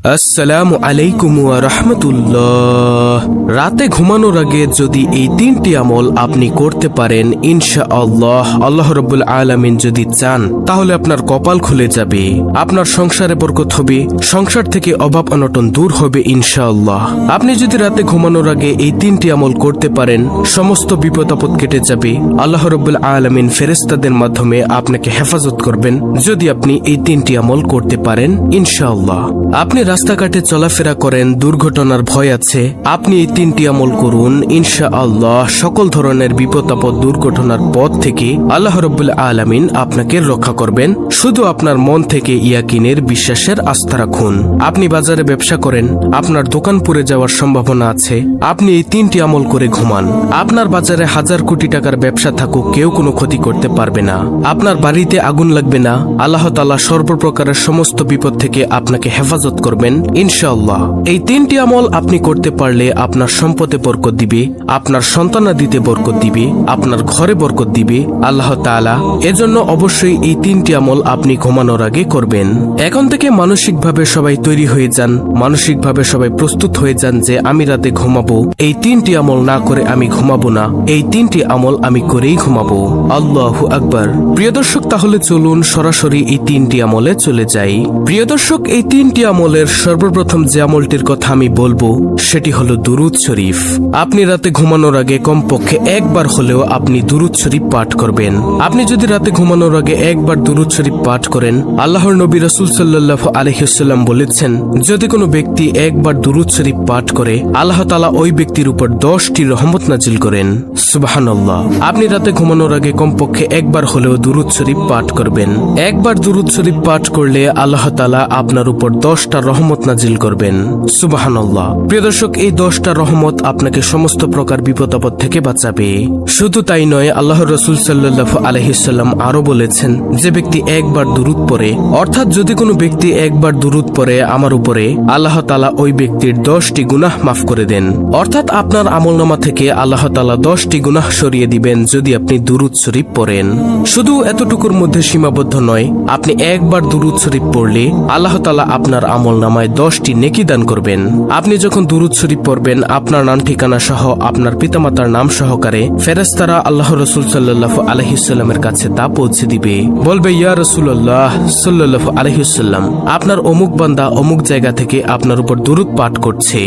আসসালামু আলাইকুম রাহমাতুল্লাহ। রাতে ঘুমানোর আগে যদি এই তিনটি আমল আপনি করতে পারেন ইনশা আল্লাহ আল্লাহ রব্বুল আলামিন যদি চান, তাহলে আপনার কপাল খুলে যাবে, আপনার সংসারে বরকত হবে, সংসার থেকে অভাব অনটন দূর হবে ইনশা আল্লাহ আপনি যদি রাতে ঘুমানোর আগে এই তিনটি আমল করতে পারেন, সমস্ত বিপদ আপদ কেটে যাবে, আল্লাহ রব্বুল আলামিন ফেরেস্তাদের মাধ্যমে আপনাকে হেফাজত করবেন, যদি আপনি এই তিনটি আমল করতে পারেন, ইনশাআল্লাহ। আপনি রাস্তাঘাটে চলাফেরা করেন, দুর্ঘটনার ভয় আছে। আপনি এই তিনটি আমল করুন ইনশা আল্লাহ সকল ধরনের বিপদ আপদ দুর্ঘটনার পথ থেকে আল্লাহ রব্বুল আলামিন আপনাকে রক্ষা করবেন। শুধু আপনার মন থেকে ইয়াকিনের বিশ্বাসের আস্থা রাখুন। আপনি বাজারে ব্যবসা করেন, আপনার দোকান পুড়ে যাওয়ার সম্ভাবনা আছে। আপনি এই তিনটি আমল করে ঘুমান। আপনার বাজারে হাজার কোটি টাকার ব্যবসা থাকুক, কেউ কোনো ক্ষতি করতে পারবে না। আপনার বাড়িতে আগুন লাগবে না। আল্লাহ তালা সর্বপ্রকারের সমস্ত বিপদ থেকে আপনাকে হেফাজত করবেন, ইনশাআল্লাহ। এই তিনটি আমল আপনি করতে পারলে আপনার সম্পদে বরকত দিবে, আপনার সন্তানাদিতে বরকত দিবে, আপনার ঘরে বরকত দিবে, আল্লাহ তাআলা এজন্য অবশ্যই এই তিনটি আমল আপনি ঘুমানোর আগে করবেন। এখন থেকে মানসিকভাবে সবাই তৈরি হয়ে যান, মানসিকভাবে সবাই প্রস্তুত হয়ে যান যে আমি রাতে ঘুমাবো, এই তিনটি আমল না করে আমি ঘুমাবো না, এই তিনটি আমল আমি করেই ঘুমাবো। আল্লাহ আকবার। প্রিয় দর্শক, তাহলে চলুন সরাসরি এই তিনটি আমলে চলে যাই। প্রিয় দর্শক, এই তিনটি আমলের সর্বপ্রথম যে আমলটির কথা আমি বলব, সেটি হলো দুরুদ শরীফ। আপনি রাতে ঘুমানোর আগে কমপক্ষে একবার হলেও আপনি দুরুদ শরীফ পাঠ করবেন। আপনি যদি রাতে ঘুমানোর আগে একবার দুরুদ শরীফ পাঠ করেন, আল্লাহর নবী রসুল সাল্লাহ আলহিসাল্লাম বলেছেন, যদি কোনো ব্যক্তি একবার দুরুদ শরীফ পাঠ করে, আল্লাহ তালা ওই ব্যক্তির উপর দশটি রহমত নাজিল করেন। সুবাহান্লাহ আপনি রাতে ঘুমানোর আগে কমপক্ষে একবার হলেও দুরুদ শরীফ পাঠ করবেন। একবার দুরুদ শরীফ পাঠ করলে আল্লাহ তালা আপনার উপর দশটা রহমত নাজিল করবেন। সুবাহান্লাহ প্রিয় দর্শক, এই দশটা রহমত আপনাকে সমস্ত প্রকার বিপদ আপদ থেকে বাঁচাবে। শুধু তাই নয় আল্লাহ রসুল সাল্লাহ আলহিসাল্লাম আরও বলেছেন, যে ব্যক্তি একবার দুরুদ পড়ে, অর্থাৎ যদি কোনো ব্যক্তি একবার দুরুদ পড়ে আমার উপরে, আল্লাহ তালা ওই ব্যক্তির দশটি গুনাহ মাফ করে দেন। অর্থাৎ আপনার আমলনামা থেকে আল্লাহ তালা দশটি গুনাহ সরিয়ে দিবেন যদি আপনি দুরুদ শরীফ পড়েন। শুধু এতটুকুর মধ্যে সীমাবদ্ধ নয়, আপনি একবার দুরুদ শরীফ পড়লে আল্লাহ তালা আপনার আমল নামায় দশটি নেকি দান করবেন। আপনি যখন দুরুদ শরীফ পড়বেন, আপনার নাম ঠিকানা সহ আপনার পিতামাতার নাম সহকারে ফেরেস্তারা আল্লাহ রসুল সাল্লাহ আলহিসাল্লামের কাছে তা পৌঁছে দিবে। বলবে, ইয়া রসুল্লাহ সাল্লাহ আলহিসাল্লাম আপনার অমুক বান্দা অমুক জায়গা থেকে আপনার উপর দুরুদ পাঠ করছে।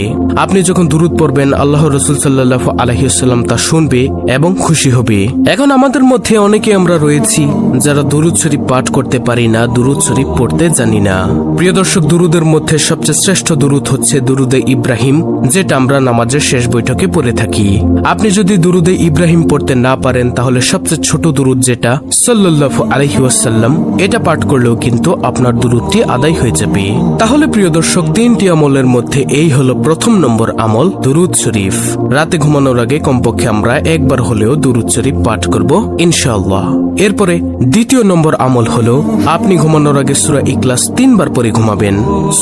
আপনি যখন দুরুদ পড়বেন, আল্লাহ রসুল সাল্লাহ আলহিসাল্লাম তা শুনবে এবং খুশি হবে। এখন আমাদের মধ্যে অনেকে আমরা রয়েছি যারা দুরুদ শরীফ পাঠ করতে পারি না, দুরুদ শরীফ পড়তে জানি না। প্রিয় দর্শক, দুরুদের মধ্যে সবচেয়ে শ্রেষ্ঠ দুরুদ হচ্ছে দুরুদে ইব্রাহিম, যেটা আমরা নামাজের শেষ বৈঠকে পড়ে থাকি। আপনি যদি দুরুদে ইব্রাহিম পড়তে না পারেন, তাহলে সবচেয়ে ছোট দুরুদ যেটা সাল্লাহ আলহি ওয়াসাল্লাম, এটা পাঠ করলেও কিন্তু আপনার দুরুদটি আদায় হয়ে যাবে। তাহলে প্রিয় দর্শক, তিনটি আমলের মধ্যে এই হলো প্রথম নম্বর আমল, দুরুদ শরীফ। রাতে ঘুমানোর আগে কমপক্ষে আমরা একবার হলেও দুরুদ শরীফ পাঠ করব, ইনশাআল্লাহ। এরপরে দ্বিতীয় নম্বর আমল হলো, আপনি ঘুমানোর আগে সুরা ইকলাস তিনবার পরে ঘুমাবেন।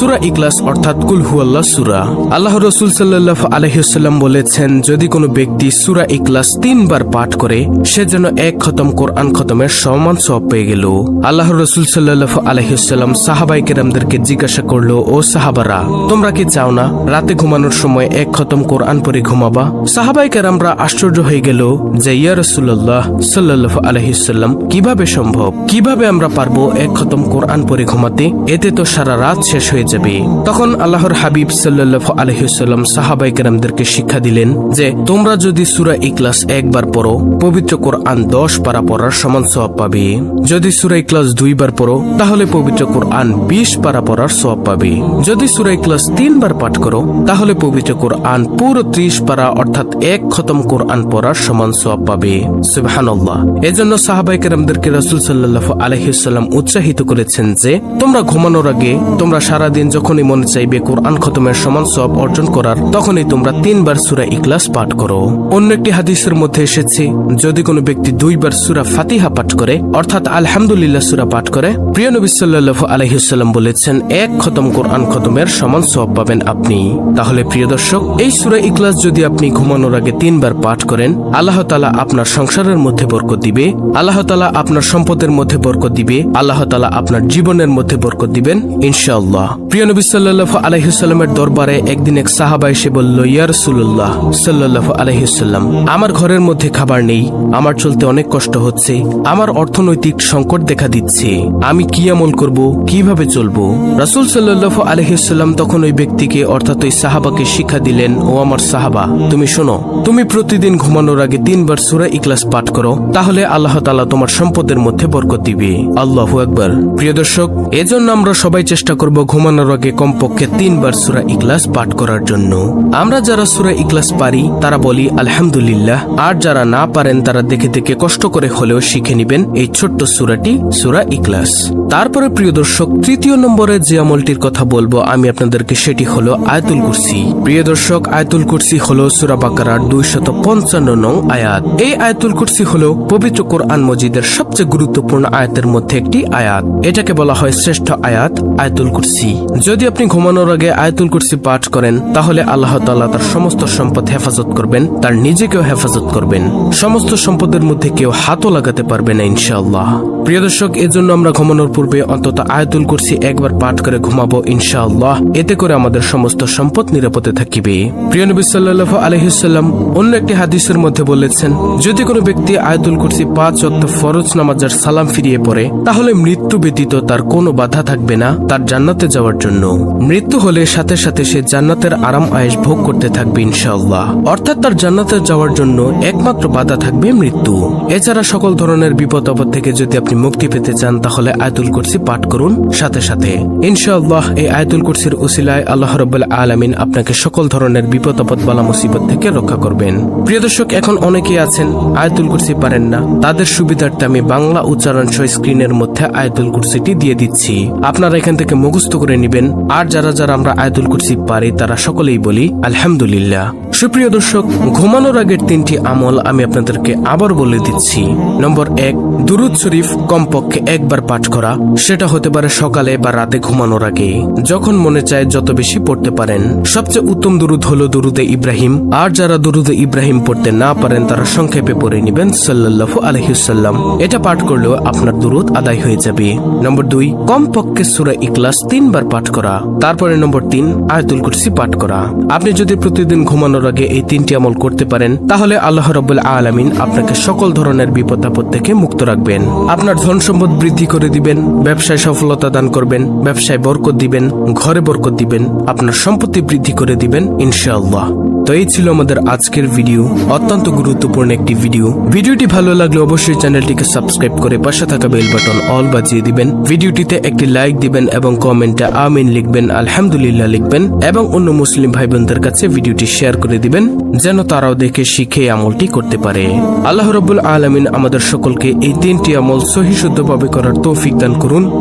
সুরা ইকলাস অর্থাৎ কুল হুয়াল্লাহ সুরা। আল্লাহ রসুল সাল্লাহ আলহিসাল্লাম বলেছেন, যদি কোনো ব্যক্তি সুরা ইকলাস তিনবার পাঠ করে, সে যেন এক খতম কোরআন খতমের সমান সব পেয়ে গেল। আল্লাহ রসুল সাল্লাহ আলহিসাল্লাম সাহাবাই কেরামদেরকে জিজ্ঞাসা করল, ও সাহাবারা, তোমরা কি চাও না রাতে ঘুমানোর সময় এক খতম কোরআন পরে ঘুমাবা? সাহাবাই কেরামরা আশ্চর্য হয়ে গেল যে, ইয়া রসুল্লাহ সাল্লাহ আলহিসাল্লাম কীভাবে সম্ভব? কীভাবে আমরা পারব এক খতম কোরআন পরে ঘুমাতে? এতে তো সারা রাত শেষ হয়ে যাবে তখন আল্লাহর হাবিব সাল্লাহ আলহিসাল্লাম সাহাবাই কেরামদেরকে শিক্ষা দিলেন যে, তোমরা যদি সুরা ইকলাস একবার পড়ো, পবিত্র কোরআন দশ পারা পড়ার সমান সব পাবে। যদি সুরা ইকলাস দুইবার পড়ো, তাহলে পবিত্র কোরআন বিশ পারা পড়ার সব পাবে। যদি সুরা ইকলাস তিনবার পাঠ করো, তাহলে পবিত্র কোরআন পুরো ত্রিশ পারা, অর্থাৎ এক খতম কোরআন পড়ার সমান সব পাবে। সুবহানাল্লাহ। এজন্য সাহাবাই কেরামদেরকে রসুল সাল্লাহ আলহিসাল্লাম উৎসাহিত করেছেন যে, তোমরা ঘুমানোর আগে তোমরা সারাদিন যখনই মনে চাইবে কোরআন খতমের সমান সব অর্জন করার, তখনই তোমরা তিনবার সুরা ইকলাস পাঠ করো। অন্য একটি হাদিসের মধ্যে এসেছে, যদি কোনো ব্যক্তি দুইবার সুরা ফাতিহা পাঠ করে, অর্থাৎ আলহামদুলিল্লাহ সুরা পাঠ করে, প্রিয় নবী সাল্লাহ আলহিসাল্লাম বলেছেন, এক খতম কোরআন খতমের সমান সব পাবেন আপনি। তাহলে প্রিয় দর্শক, এই সুরা ইকলাস যদি আপনি ঘুমানোর আগে তিনবার পাঠ করেন, আল্লাহ তালা আপনার সংসারের মধ্যে বরকত দিবে, আল্লাহ তালা আপনার সম্পদের মধ্যে বরকত দিবে, আল্লাহ তালা আপনার জীবনের মধ্যে বরকত দিবেন, ইনশাআল্লাহ। প্রিয় নবী সাল্লাহ আলহিসাল্লামের দরবারে একদিন এক সাহাবা এসে বলল, ইয়া রসুল্লাহ সাল্লাহ আলহিসাল্লাম আমার ঘরের মধ্যে খাবার নেই, আমার চলতে অনেক কষ্ট হচ্ছে, আমার অর্থনৈতিক সংকট দেখা দিচ্ছে, আমি কি আমল করব, কীভাবে চলবো? রাসুল সাল্লাহ আলহিসাল্লাম তখন ওই ব্যক্তিকে, অর্থাৎ ওই সাহাবাকে শিক্ষা দিলেন, ও আমার সাহাবা, তুমি শোনো, তুমি প্রতিদিন ঘুমানোর আগে তিনবার সুরা ইকলাস পাঠ করো, তাহলে আল্লাহ তালা তোমার সম্পদের মধ্যে বরকত দিবে। আল্লাহ একবার প্রিয় দর্শক, এজন্য আমরা সবাই চেষ্টা করব ঘুমানোর আগে কমপক্ষে তিনবার সুরা ইকলাস পাঠ করার জন্য। আমরা যারা সুরা ইকলাস পারি, তারা বলি, আলহামদুলিল্লাহ। আর যারা না পারেন, তারা দেখে দেখে কষ্ট করে হলেও শিখে নিবেন এই ছোট্ট সুরাটি, সুরা ইকলাস তারপরে, প্রিয় দর্শক, তৃতীয় নম্বরে যে আমলটির কথা বলব, আমি আপনাদেরকে সেটি হলো আয়তুল কুরসি। প্রিয় দর্শক, আয়াতুল কুরসি হলো সুরা বাকারার দুইশত পঞ্চান্ন নং আয়াত। এই আয়াতুল কুরসি হলো পবিত্র কোরআন মজিদের সবচেয়ে গুরুত্বপূর্ণ আয়াতের মধ্যে একটি আয়াত। এটাকে বলা হয় শ্রেষ্ঠ আয়াত, আয়াতুল কুরসি। যদি আপনি ঘুমানোর আগে আয়তুল কুরসি পাঠ করেন, তাহলে আল্লাহ তাল্লাহ তার সমস্ত সম্পদ হেফাজত করবেন, তার নিজেকেও হেফাজত করবেন। সমস্ত সম্পদের মধ্যে কেউ হাতও লাগাতে পারবে না, ইনশাআল্লাহ। প্রিয় দর্শক, এজন্য আমরা ঘুমানোর পূর্বে অন্তত আয়াতুল কুরসি একবার পাঠ করে ঘুমাবো, ইনশাআল্লাহ। এতে করে আমাদের সমস্ত সম্পদ নিরাপদে থাকিবে। প্রিয় নবী সাল্লাহ আলহিসাল্লাম অন্য একটি হাদিসের মধ্যে বলেছেন, যদি কোনো ব্যক্তি আয়াতুল কুরসি পাঁচ অক্ত ফরজ নামাজার সালাম ফিরিয়ে পড়ে, তাহলে মৃত্যু ব্যতীত তার কোনো বাধা থাকবে না তার জান্নাতে যাওয়ার জন্য। মৃত্যু হলে সাথে সাথে সে জান্নাতের আরাম আয়েশ ভোগ করতে থাকবে, ইনশাআল্লাহ। অর্থাৎ তার জান্নাতে যাওয়ার জন্য একমাত্র বাধা থাকবে মৃত্যু। এছাড়া সকল ধরনের বিপদ আপদ থেকে যদি আপনি মুক্তি পেতে চান, তাহলে আয়াতুল কুরসি পাঠ করুন। সাথে সাথে, ইনশাআল্লাহ, এই আয়াতুল কুরসির উসিলায় আল্লাহ রব্বুল আলামিন আপনাকে সকল ধরনের বিপদ, আপদ, বালা, মুসিবত থেকে রক্ষা করবেন। প্রিয় দর্শক, এখন অনেকেই আছেন, আয়াতুল কুরসি পারেন না। তাদের সুবিধার্থে আমি বাংলা উচ্চারণ সহ স্ক্রিনের মধ্যে আয়াতুল কুরসিটি দিয়ে দিচ্ছি। আপনারা এখান থেকে মুখস্থ করে নেবেন। আর যারা যারা আমরা আয়াতুল কুরসি পারি, তারা সকলেই বলি, আলহামদুলিল্লাহ। সুপ্রিয় দর্শক, ঘুমানোর আগের তিনটি আমল আমি আপনাদেরকে আবার বলে দিচ্ছি। নম্বর এক, দুরুদ শরীফ কমপক্ষে একবার পাঠ করা, সেটা হতে পারে সকালে বা রাতে ঘুমানোর আগে। যখন মনে চায় যত বেশি পড়তে পারেন, সবচেয়ে উত্তম দুরুদ হলো দুরুদে ইব্রাহিম। আর যারা দুরুদে ইব্রাহিম পড়তে না পারেন, তারা সংক্ষেপে পড়ে নেবেন, সাল্লাল্লাহু আলহিসাল্লাম এটা পাঠ করলেও আপনার দুরুদ আদায় হয়ে যাবে। নম্বর দুই, কমপক্ষে সুরা ইকলাস তিনবার পাঠ করা। তারপরে নম্বর তিন, আয়তুল কুরসি পাঠ করা। আপনি যদি প্রতিদিন ঘুমানোর আগে এই তিনটি আমল করতে পারেন, তাহলে আল্লাহ রব্বুল আলামিন আপনাকে সকল ধরনের বিপদ আপদ থেকে মুক্ত রাখবেন। আপনার ধন সম্পদ বৃদ্ধি করে দিবেন, ব্যবসায় সফলতা দান করবেন, ব্যবসায় বরকত দিবেন, ঘরে বরকত দিবেন, আপনার সম্পত্তি বৃদ্ধি করে দিবেন, ইনশাআল্লাহ। তো এই ছিল আমাদের আজকের ভিডিও, অত্যন্ত গুরুত্বপূর্ণ একটি ভিডিও। ভিডিওটি ভালো লাগলে অবশ্যই চ্যানেলটিকে সাবস্ক্রাইব করে পাশে থাকা বেল বাটন অল বাজিয়ে দিবেন। ভিডিওটিতে একটি লাইক দিবেন এবং কমেন্টে আমিন লিখবেন, আলহামদুলিল্লাহ লিখবেন এবং অন্য মুসলিম ভাই বোনদের কাছে ভিডিওটি শেয়ার করে দিবেন, যেন তারাও দেখে শিখে আমলটি করতে পারে। আল্লাহ রবুল আলমিন আমাদের সকলকে এই তিনটি আমল সহি শুদ্ধভাবে করার তৌফিক দান করুন।